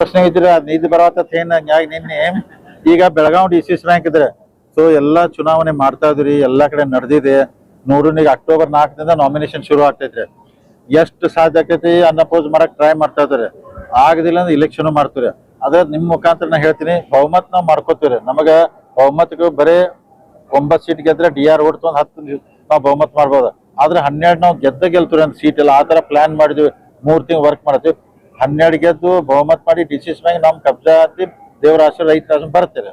ಪ್ರಶ್ನೆ ಇದ್ರೆ ನಿಧಿ ಬರವತ್ತ ಏನ್ ಹಂಗಾಗಿ ನಿನ್ನೆ ಈಗ ಬೆಳಗಾವ್ ಡಿ ಸಿ ಬ್ಯಾಂಕ್ ಇದ್ರೆ. ಸೊ ಎಲ್ಲಾ ಚುನಾವಣೆ ಮಾಡ್ತಾ ಇದ್ರಿ ಎಲ್ಲಾ ಕಡೆ ನಡೆದಿದೆ. ನೋಡ್ರಿ ಈಗ ಅಕ್ಟೋಬರ್ ನಾಲ್ಕದಿಂದ ನಾಮಿನೇಷನ್ ಶುರು ಆಗ್ತೈತ್ರಿ ಎಷ್ಟು ಸಾಧ್ಯ ಆಕೈತಿ ಅನ್ಅಪೋಸ್ ಮಾಡಕ್ ಟ್ರೈ ಮಾಡ್ತಾ ಇದಾರೆ ಆಗದಿಲ್ಲ ಅಂದ್ರೆ ಇಲೆಕ್ಷನ್ ಮಾಡ್ತೀರಿ. ಅದ್ರ ನಿಮ್ ಮುಖಾಂತರ ನಾ ಹೇಳ್ತೀನಿ, ಬಹುಮತ್ ನಾವು ಮಾಡ್ಕೋತೀವ್ರಿ. ನಮಗ ಬಹುಮತಕ್ಕೆ ಬರೇ ಒಂಬತ್ ಸೀಟ್ ಗೆದ್ರೆ ಡಿ ಆರ್ ಹೊಡ್ತು ಒಂದ್ ಹತ್ತು ನಾವು ಬಹುಮತ ಮಾಡ್ಬೋದು. ಆದ್ರೆ ಹನ್ನೆರಡು ನಾವು ಗೆದ್ದ ಗೆಲ್ತೀವಿ ಅಂತ ಸೀಟ್ ಎಲ್ಲ. ಆ ತರ ಪ್ಲಾನ್ ಮಾಡಿದ್ವಿ. ಮೂರ್ ತಿಂಗ್ ವರ್ಕ್ ಮಾಡ್ತೀವಿ. ಹನ್ನೆರಡು ಗೆದ್ದು ಬಹುಮತ ಮಾಡಿ ಡಿ ಸಿ ಬ್ಯಾಂಕ್ ನಮ್ ಕಬ್ಜಾ ಆಗಿ ದೇವರ ಆಶೀರ್ವಾದ ರೈತರ ಆಶೀರ್ವಾದ ಬರ್ತೀರಿ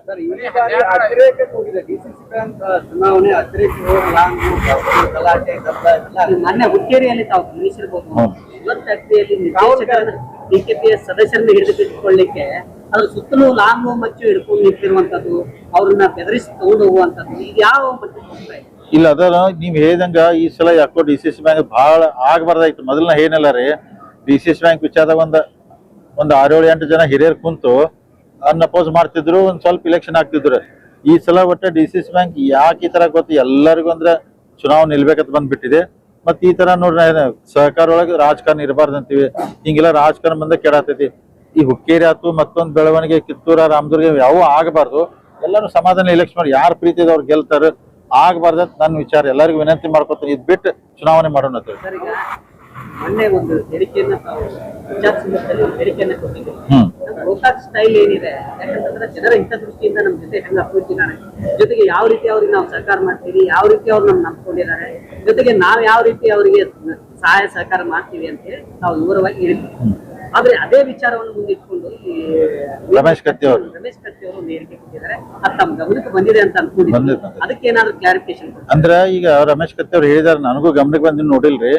ಸದಸ್ಯರನ್ನ ಹಿಡಿದಿಟ್ಟುಕೊಳ್ಳಿಕ್ಕೆ ಅದ್ರ ಸುತ್ತಲೂ ಲಾಂಗು ಮಚ್ಚು ಹಿಡ್ಕೊಂಡು ನಿಂತಿರುವಂತದ್ದು ಅವ್ರನ್ನ ಬೆದರಿಸಿ ತಗೊಂಡು ಹೋಗುವಂತದ್ದು ಇದು ಯಾವ ಮಟ್ಟಕ್ಕೆ ಇಲ್ಲ ಅದ ನೀವ್ ಹೇಳಿದಂಗ ಈ ಸಲ ಯಾಕೋ ಡಿ ಸಿ ಸಿ ಬ್ಯಾಂಕ್ ಬಹಳ ಆಗ್ಬಾರ್ದಾಯ್ತು. ಮೊದಲ ಏನಿಲ್ಲ ರೀ ಸಿ ಬ್ಯಾಂಕ್ ವಿಚಾರದಾಗ ಒಂದ್ ಒಂದ್ ಆರೇಳು ಎಂಟು ಜನ ಹಿರಿಯರ್ ಕುಂತು ಅನ್ಅಪೋಸ್ ಮಾಡ್ತಿದ್ರು, ಒಂದ್ ಸ್ವಲ್ಪ ಇಲೆಕ್ಷನ್ ಆಗ್ತಿದ್ರು. ಈ ಸಲ ಒಟ್ಟ ಡಿ ಬ್ಯಾಂಕ್ ಯಾಕೆ ಈ ತರ ಗೊತ್ತು ಎಲ್ಲರಿಗೂ ಅಂದ್ರೆ ಚುನಾವಣೆ ನಿಲ್ಬೇಕಂತ ಬಂದ್ಬಿಟ್ಟಿದೆ. ಮತ್ ಈ ತರ ನೋಡ್ರಿ ಸಹಕಾರ ಒಳಗೆ ರಾಜಕಾರಣ ಇರಬಾರ್ದು ಅಂತೀವಿ. ಹಿಂಗೆಲ್ಲ ರಾಜಕಾರಣ ಬಂದ ಕೆಡಾತೈತಿ ಈ ಹುಕ್ಕೇರಿ ಆತು, ಮತ್ತೊಂದ್ ಬೆಳವಣಿಗೆ ಕಿತ್ತೂರ, ರಾಮದುರ್ಗ ಯಾವ ಆಗಬಾರ್ದು. ಎಲ್ಲರೂ ಸಮಾಧಾನ ಇಲೆಕ್ಷನ್ ಮಾಡಿ, ಯಾರ ಪ್ರೀತಿ ಅವ್ರು ಗೆಲ್ತಾರ, ಆಗಬಾರ್ದು ಅಂತ ನನ್ನ ವಿಚಾರ. ಎಲ್ಲರಿಗೂ ವಿನಂತಿ ಮಾಡ್ಕೊತೀನಿ. ಇದ್ ಬಿಟ್ಟು ಚುನಾವಣೆ ಮಾಡೋಣ ಮೊನ್ನೆ ಒಂದು ಹೇಳಿಕೆಯನ್ನ ತಾವು ಪ್ರಚಾರ ಸಂದರ್ಭದಲ್ಲಿ ಹೇಳಿಕೆಯನ್ನ ಕೊಟ್ಟಿದ್ದೀರಿ ಗೋಕಾಕ್ ಸ್ಟೈಲ್ ಏನಿದೆ ಯಾಕಂತಂದ್ರೆ ಜನರ ಹಿತದೃಷ್ಟಿಯಿಂದ ನಮ್ಮ ಜೊತೆ ಹೆಂಗ ಅಪ್ಪಿದ್ದಾರೆ ಜೊತೆಗೆ ಯಾವ ರೀತಿ ಅವ್ರಿಗೆ ನಾವು ಸಹಕಾರ ಮಾಡ್ತೀವಿ ಯಾವ ರೀತಿ ಅವ್ರು ನಮ್ಗೆ ನಂಬ್ಕೊಂಡಿದ್ದಾರೆ ಜೊತೆಗೆ ನಾವ್ ಯಾವ ರೀತಿ ಅವರಿಗೆ ಸಹಾಯ ಸಹಕಾರ ಮಾಡ್ತೀವಿ ಅಂತ ಹೇಳಿ ನಾವು ವಿವರವಾಗಿ ಹೇಳಿದ್ವಿ. ಆದ್ರೆ ಅದೇ ವಿಚಾರವನ್ನು ಮುಂದಿಟ್ಕೊಂಡು ಈ ರಮೇಶ್ ಕತ್ತಿ ಅವರು. ರಮೇಶ್ ಕತ್ತಿ ಅವರು ಒಂದು ಹೇಳಿಕೆ ಕೊಟ್ಟಿದ್ದಾರೆ. ಅದು ತಮ್ಮ ಗಮನಕ್ಕೆ ಬಂದಿದೆ ಅಂತ ಅನ್ಕೊಂಡಿದ್ದೀನಿ. ಅದಕ್ಕೆ ಏನಾದ್ರು ಕ್ಲಾರಿಫಿಕೇಶನ್ ಅಂದ್ರೆ ಈಗ ರಮೇಶ್ ಕತ್ತಿ ಅವ್ರು ಹೇಳಿದಾರೆ ನನಗೂ ಗಮನಕ್ಕೆ ಬಂದಿನ ನೋಡಿಲ್ರಿ.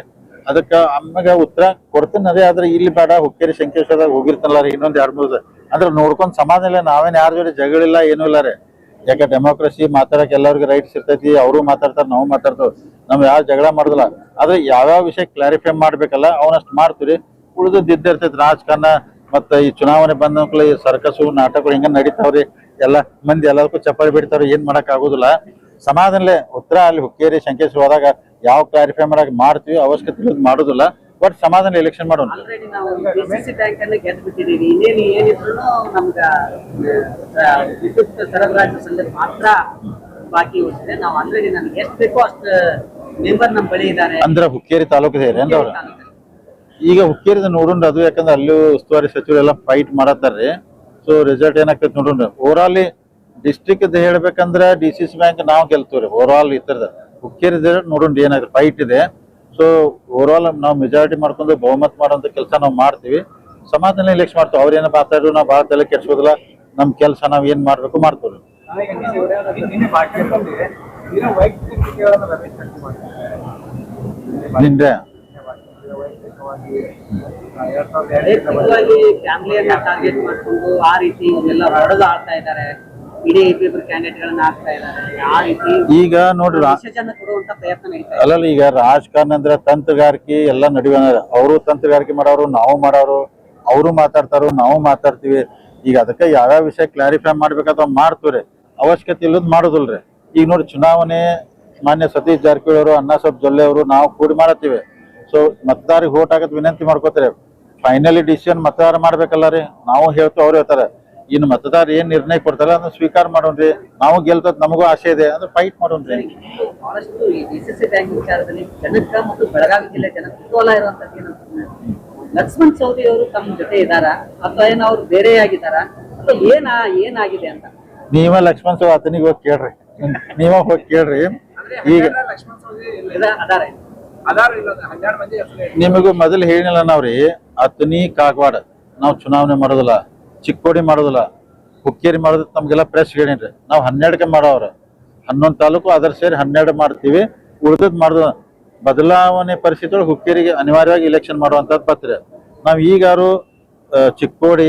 ಅದಕ್ಕ ಅಮ್ಮಗೆ ಉತ್ತರ ಕೊಡ್ತೀನಿ. ಅದೇ ಆದ್ರೆ ಇಲ್ಲಿ ಬೇಡ, ಹುಕ್ಕೇರಿ ಶಂಕೇಶ್ವರದಾಗ ಹೋಗಿರ್ತಲ್ಲ ರೀ ಇನ್ನೊಂದ್ ಎರಡ್ ಮೂರು ಅಂದ್ರೆ ನೋಡ್ಕೊಂಡ್ ಸಮಾಧಾನ ಇಲ್ಲ, ನಾವೇನ್ ಯಾರ ಜೋಡಿ ಜಗಳಿಲ್ಲ ಏನೂ ಇಲ್ಲ ರೀ. ಯಾಕೆ ಡೆಮೋಕ್ರಸಿ ಮಾತಾಡಕ್ ಎಲ್ಲರಿಗೂ ರೈಟ್ಸ್ ಇರ್ತೈತಿ, ಅವರು ಮಾತಾಡ್ತಾರ, ನಾವು ಮಾತಾಡ್ತೇವೆ. ನಾವ್ ಯಾರು ಜಗಳ ಮಾಡುದಿಲ್ಲ. ಆದ್ರೆ ಯಾವ್ಯಾವ ವಿಷಯ ಕ್ಲಾರಿಫೈ ಮಾಡ್ಬೇಕಲ್ಲ, ಅವನಷ್ಟು ಮಾಡ್ತೀರಿ ಉಳಿದು ಇದ್ದೇ ಇರ್ತೈತಿ, ರಾಜಕಾರಣ ಮತ್ತೆ ಈ ಚುನಾವಣೆ ಬಂದ ಈ ಸರ್ಕಸು, ನಾಟಕಗಳು ಹಿಂಗ ನಡೀತಾವ್ರಿ. ಎಲ್ಲ ಮಂದಿ ಎಲ್ಲದಕ್ಕೂ ಚಪ್ಪಾಳಿ ಬಿಡ್ತಾವ್ರಿ ಏನ್ ಮಾಡಕ್ ಆಗುದಿಲ್ಲ. ಸಮಾಧಾನಲ್ಲೇ ಉತ್ತರ ಅಲ್ಲಿ ಹುಕ್ಕೇರಿ, ಶಂಕೇಶ್ವರ ಹೋದಾಗ ಯಾವ ಕ್ಲಾರಿಫೈ ಮಾಡಕ್ ಮಾಡ್ತೀವಿ ಅವಶ್ಯಕತೆ ಇರೋದು ಮಾಡೋದಿಲ್ಲ. ಬಟ್ ಸಮಾಧಾನ ಎಲೆಕ್ಷನ್ ಮಾಡೋಣ. ಅಂದ್ರೆ ಹುಕ್ಕೇರಿ ತಾಲೂಕು ಅವ್ರ. ಈಗ ಹುಕ್ಕೇರಿದ ನೋಡೋಣ ಅದು ಯಾಕಂದ್ರೆ ಅಲ್ಲೂ ಉಸ್ತುವಾರಿ ಸಚಿವರು ಎಲ್ಲ ಫೈಟ್ ಮಾಡತ್ತಾರ್ರಿ ಸೊ ರಿಸಲ್ಟ್ ಏನಾಗ್ತದೆ ನೋಡೋಣ ಓವರ್ ಆಲ್ ಡಿಸ್ಟ್ರಿಕ್ಟ್ ಹೇಳ್ಬೇಕಂದ್ರ ಡಿ ಸಿ ಸಿ ಬ್ಯಾಂಕ್ ನಾವು ಗೆಲ್ತೀವ್ರಿ ಓವರ್ ಆಲ್ ಈ ತರದ ಹುಕ್ಕೇರಿದ ನೋಡೋಣ ಏನಾಗುತ್ತೆ ಫೈಟ್ ಇದೆ. ಸೊ ಓವರ್ ಆಲ್ ನಾವು ಮೆಜಾರಿಟಿ ಮಾಡ್ಕೊಂಡು ಬಹುಮತ ಮಾಡುವಂತ ಕೆಲಸ ನಾವು ಮಾಡ್ತೀವಿ. ಸಮಾಜದಲ್ಲಿ ಎಲೆಕ್ಷನ್ ಮಾಡ್ತೀವಿ. ಏನೋ ಮಾತಾಡಿದ್ರು ನಾವು ಭಾರತದಲ್ಲಿ ಕೆಡ್ಸೋದಿಲ್ಲ ನಮ್ ಕೆಲಸ ನಾವ್ ಏನ್ ಮಾಡ್ಬೇಕು ಮಾಡ್ತೀವಿ. ನಿಂದೆ? ಫ್ಯಾಮಿಲಿಯನ್ನ ಟಾರ್ಗೆಟ್ ಮಾಡ್ಕೊಂಡು ಆ ರೀತಿ ಎಲ್ಲ ಹೊಡೆದು ಆಡ್ತಾ ಇದ್ದಾರೆ. ಇಡೀ ಇಬ್ಬಿಬ್ರು ಕ್ಯಾಂಡಿಡೇಟ್ಗಳನ್ನ ಹಾಕ್ತಾ ಇದ್ದಾರೆ. ಆ ರೀತಿ ಈಗ ನೋಡ್ರಿ ಅಲ್ಲ ವಿಸರ್ಜನೆ ಕೊಡುವಂತ ಪ್ರಯತ್ನ ನಡೀತಾ ಇದೆ. ಅಲ್ಲಲ್ಲ ಈಗ ರಾಜಕಾರಣ ಅಂದ್ರೆ ತಂತ್ರಗಾರಿಕೆ ಎಲ್ಲ ನಡುವೆ ಅವರು ತಂತ್ರಗಾರಿಕೆ ಮಾಡೋರು ನಾವು ಮಾಡೋರು ಅವರು ಮಾತಾಡ್ತಾರೋ ನಾವು ಮಾತಾಡ್ತೀವಿ. ಈಗ ಅದಕ್ಕೆ ಯಾವ್ಯಾವ ವಿಷಯ ಕ್ಲಾರಿಫೈ ಮಾಡ್ಬೇಕಾದ ಮಾಡ್ತೀವ್ರಿ? ಅವಶ್ಯಕತೆ ಇಲ್ಲದ್ ಮಾಡೋದಿಲ್ರಿ. ಈಗ ನೋಡಿ ಚುನಾವಣೆ ಮಾನ್ಯ ಸತೀಶ್ ಜಾರಕಿಹೊಳಿ ಅವರು ಅಣ್ಣಾ ಸಾಹೇಬ್ ಜೊಲ್ಲೆ ಅವರು ನಾವು ಕೂಡಿ ಮಾಡತ್ತೀವಿ ಸೊ ಮತದಾರಿಗೆ ಓಟ್ ಹಾಕತ್ ವಿನಂತಿ ಮಾಡ್ಕೋತಾರೆ ಫೈನಲಿ ಡಿಸಿಷನ್ ಮತದಾರ ಮಾಡ್ಬೇಕಲ್ಲ ರೀ ನಾವು ಹೇಳ್ತೇವೆ ಅವ್ರು ಹೇಳ್ತಾರೆ. ಇನ್ನು ಮತದಾರ ಏನ್ ನಿರ್ಣಯ ಕೊಡ್ತಾರ ಅದನ್ನ ಸ್ವೀಕಾರ ಮಾಡೋಣ್ರಿ. ನಾವು ಗೆಲ್ತದ್ ನಮಗೂ ಆಸೆ ಇದೆ ಅಂದ್ರೆ ಫೈಟ್ ಮಾಡೋಣ್ರಿ. ಬಹಳಷ್ಟು ಈ ಡಿಸಿಸಿ ಬ್ಯಾಂಕ್ ವಿಚಾರದಲ್ಲಿ ಜನಕ್ಕ ಮತ್ತು ಬೆಳಗಾವಿ ಜಿಲ್ಲೆ ಜನ ಕುತೂಹಲ ಇರುವಂತದ್ದು ಏನಂತಂದ್ರೆ ಲಕ್ಷ್ಮಣ್ ಸೌದಿ ಅವರು ತಮ್ಮ ಜೊತೆ ಇದಾರ ಅಥವಾ ಏನ್ ಅವ್ರು ಬೇರೆ ಆಗಿದಾರ ಅಥವಾ ಏನ ಏನಾಗಿದೆ ಅಂತ? ನೀವ ಲಕ್ಷ್ಮಣ್ ಸೌದಿ ಆತನಿಗೆ ಹೋಗಿ ಕೇಳ್ರಿ. ನೀವ ಹೋಗಿ ಕೇಳ್ರಿ. ಈಗ ಲಕ್ಷ್ಮಣ ಅದಾರೆ ಹೇಳಿ. ನಿಮಗೂ ಮೊದಲು ಹೇಳಿಲ್ಲ ನಾವ್ರಿ ಅತನಿ ಕಾಗವಾಡ ನಾವು ಚುನಾವಣೆ ಮಾಡೋದಿಲ್ಲ. ಚಿಕ್ಕೋಡಿ ಮಾಡೋದಿಲ್ಲ. ಹುಕ್ಕೇರಿ ಮಾಡೋದು ನಮ್ಗೆಲ್ಲ ಪ್ರೆಸ್ ಹೇಳಿನ್ರಿ ನಾವು ಹನ್ನೆರಡಕ್ಕೆ ಮಾಡೋವ್ರ. ಹನ್ನೊಂದು ತಾಲೂಕು ಅದರ ಸೇರಿ ಹನ್ನೆರಡು ಮಾಡ್ತೀವಿ. ಉಳ್ದದ್ ಮಾಡೋದು. ಬದಲಾವಣೆ ಪರಿಸ್ಥಿತಿ ಒಳಗೆ ಹುಕ್ಕೇರಿಗೆ ಅನಿವಾರ್ಯವಾಗಿ ಇಲೆಕ್ಷನ್ ಮಾಡುವಂಥದ್ದು ಪತ್ರ. ನಾವ್ ಈಗಾರು ಚಿಕ್ಕೋಡಿ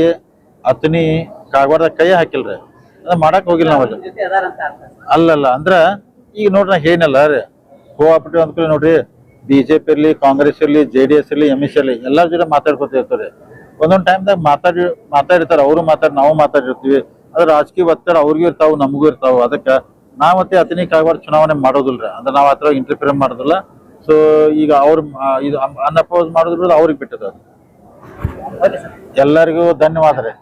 ಅತ್ನಿ ಕಾಗವಾಡದ ಕೈ ಹಾಕಿಲ್ರಿ. ಅದ ಮಾಡಕ್ ಹೋಗಿಲ್ಲ ನಾವು ಅಲ್ಲಿ. ನಿಮ್ ಜೊತೆ ಅದಾರ ಅಂತ ಅರ್ಥ ಅಲ್ಲಲ್ಲ, ಅಂದ್ರ ಈಗ ನೋಡ್ರಿ ನಾ ಏನಲ್ಲ ರೀ. ಕೋಆಪರೇಟಿವ್ ಅಂದ್ಕೊಳ್ಳಿ ನೋಡ್ರಿ. ಬಿಜೆಪಿ ಇರ್ಲಿ, ಕಾಂಗ್ರೆಸ್ ಇರ್ಲಿ, ಜೆ ಡಿ ಎಸ್ ಇರ್ಲಿ ಎಂ ಎಸ್ ಇರ್ಲಿ, ಎಲ್ಲಾರ ಜೊತೆ ಮಾತಾಡ್ಕೊತ ಒಂದೊಂದ್ ಟೈಮ್ದಾಗ ಮಾತಾಡಿ, ಮಾತಾಡಿರ್ತಾರೆ, ಅವರು ಮಾತಾಡಿ, ನಾವು ಮಾತಾಡಿರ್ತೀವಿ. ಅದ್ರ ರಾಜಕೀಯ ಒತ್ತಡ ಅವ್ರಿಗೂ ಇರ್ತಾವ, ನಮಗೂ ಇರ್ತಾವ. ಅದಕ್ಕ ನಾವತ್ತೆ ಅತನಿ ಕಾಗವಾಡ ಚುನಾವಣೆ ಮಾಡೋದಿಲ್ಲ ಅಂದ್ರೆ ನಾವ್ ಹತ್ರ ಇಂಟರ್ಫಿಯರ್ ಮಾಡೋದಿಲ್ಲ. ಸೊ ಈಗ ಅವ್ರ ಇದು ಅನ್ಅಪೋಸ್ ಮಾಡೋದ್ರ ಅವ್ರಿಗೆ ಬಿಟ್ಟದ ಎಲ್ಲರಿಗೂ ಧನ್ಯವಾದ ರೀ